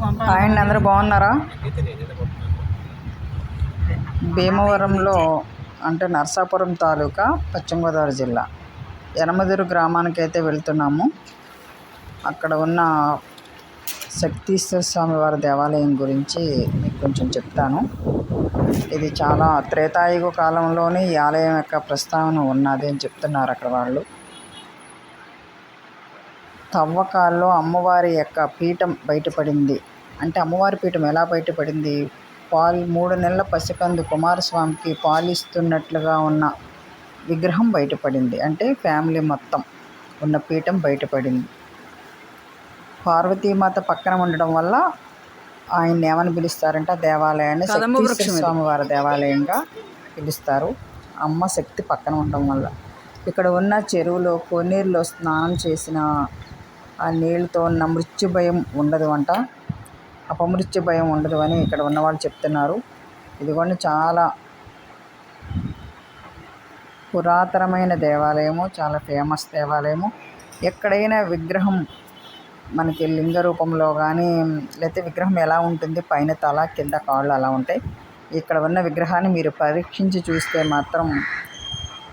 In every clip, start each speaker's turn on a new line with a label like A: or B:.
A: Hi అండి అందరూ బాగున్నారా? భీమవరంలో అంటే నర్సాపురం తాలూకా పశ్చిమ గోదావరి జిల్లా యనమదురు గ్రామానికి అయితే వెళ్తున్నాము. అక్కడ ఉన్న శక్తీశ్వర స్వామి వారి దేవాలయం గురించి మీకు కొంచెం చెప్తాను. ఇది చాలా త్రేతాయుగ కాలంలోనే ఈ ఆలయం యొక్క ప్రస్తావన ఉన్నది అని చెప్తున్నారు అక్కడ వాళ్ళు. తవ్వకాల్లో అమ్మవారి యొక్క పీఠం బయటపడింది. అంటే అమ్మవారి పీఠం ఎలా బయటపడింది? పాలు మూడు నెలల పసికందు కుమారస్వామికి పాలిస్తున్నట్లుగా ఉన్న విగ్రహం బయటపడింది. అంటే ఫ్యామిలీ మొత్తం ఉన్న పీఠం బయటపడింది. పార్వతీమాత పక్కన ఉండడం వల్ల ఆయన్ని ఏమని పిలుస్తారంటే ఆ దేవాలయాన్ని స్వామివారి దేవాలయంగా పిలుస్తారు. అమ్మ శక్తి పక్కన ఉండడం వల్ల. ఇక్కడ ఉన్న చెరువులో కోనేరులో స్నానం చేసిన ఆ నీళ్ళతో ఉన్న మృత్యు భయం ఉండదు అంట అపమృత్యు భయం ఉండదు అని ఇక్కడ ఉన్న వాళ్ళు చెప్తున్నారు. ఇదిగోండి చాలా పురాతనమైన దేవాలయము చాలా ఫేమస్ దేవాలయము. ఎక్కడైనా విగ్రహం మనకి లింగ రూపంలో కానీ లేకపోతే విగ్రహం ఎలా ఉంటుంది పైన తల కింద కాళ్ళు అలా ఉంటాయి. ఇక్కడ ఉన్న విగ్రహాన్ని మీరు పరీక్షించి చూస్తే మాత్రం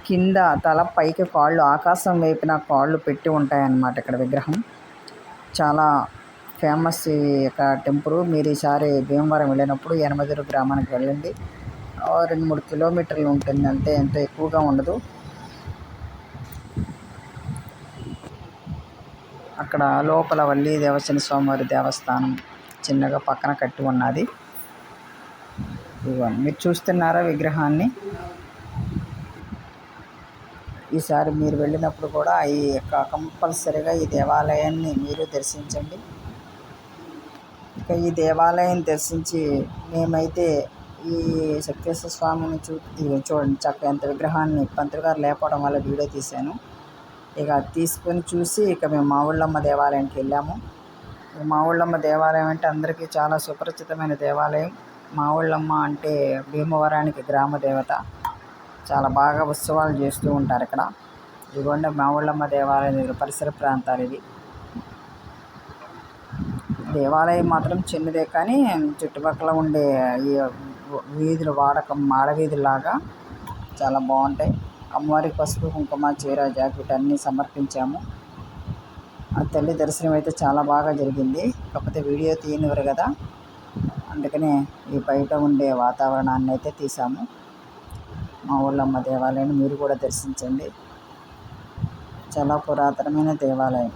A: కింద తల పైకి కాళ్ళు ఆకాశం వైపున కాళ్ళు పెట్టి ఉంటాయన్నమాట ఇక్కడ విగ్రహం. చాలా ఫేమస్ ఈ యొక్క టెంపుల్. మీరు ఈసారి భీమవరం వెళ్ళినప్పుడు ఎనమదూరు గ్రామానికి వెళ్ళండి. రెండు మూడు కిలోమీటర్లు ఉంటుంది అంతే ఎంత ఎక్కువగా ఉండదు. అక్కడ లోపల వల్లి దేవసేన స్వామివారి దేవస్థానం చిన్నగా పక్కన కట్టి ఉన్నది. మీరు చూస్తున్నారా విగ్రహాన్ని? ఈసారి మీరు వెళ్ళినప్పుడు కూడా ఈ యొక్క కంపల్సరిగా ఈ దేవాలయాన్ని మీరు దర్శించండి. ఇక ఈ దేవాలయం దర్శించి మేమైతే ఈ సత్యేశ్వర స్వామిని చూ చూడండి చక్క ఎంత విగ్రహాన్ని పంతులు గారు లేకపోవడం వల్ల వీడియో తీశాను. ఇక తీసుకొని చూసి ఇక మేము మావుళ్ళమ్మ దేవాలయానికి వెళ్ళాము. మావుళ్ళమ్మ దేవాలయం అంటే అందరికీ చాలా సుపరిచితమైన దేవాలయం. మావుళ్ళమ్మ అంటే భీమవరానికి గ్రామ దేవత. చాలా బాగా ఉత్సవాలు చేస్తూ ఉంటారు ఇక్కడ. ఇదిగోండి మావుళ్ళమ్మ దేవాలయం దగ్గర పరిసర ప్రాంతాలు ఇవి. దేవాలయం మాత్రం చిన్నదే కానీ చుట్టుపక్కల ఉండే ఈ వీధులు వాడకం మాడవీధులాగా చాలా బాగుంటాయి. అమ్మవారికి పసుపు కుంకుమ చీర జాకెట్ అన్నీ సమర్పించాము. ఆ తల్లి దర్శనం అయితే చాలా బాగా జరిగింది. కాకపోతే వీడియో తీయనివ్వరు కదా. అందుకనే ఈ బయట ఉండే వాతావరణాన్ని అయితే తీసాము మా ఊళ్ళమ్మ దేవాలయాన్ని మీరు కూడా దర్శించండి. చాలా పురాతనమైన దేవాలయం.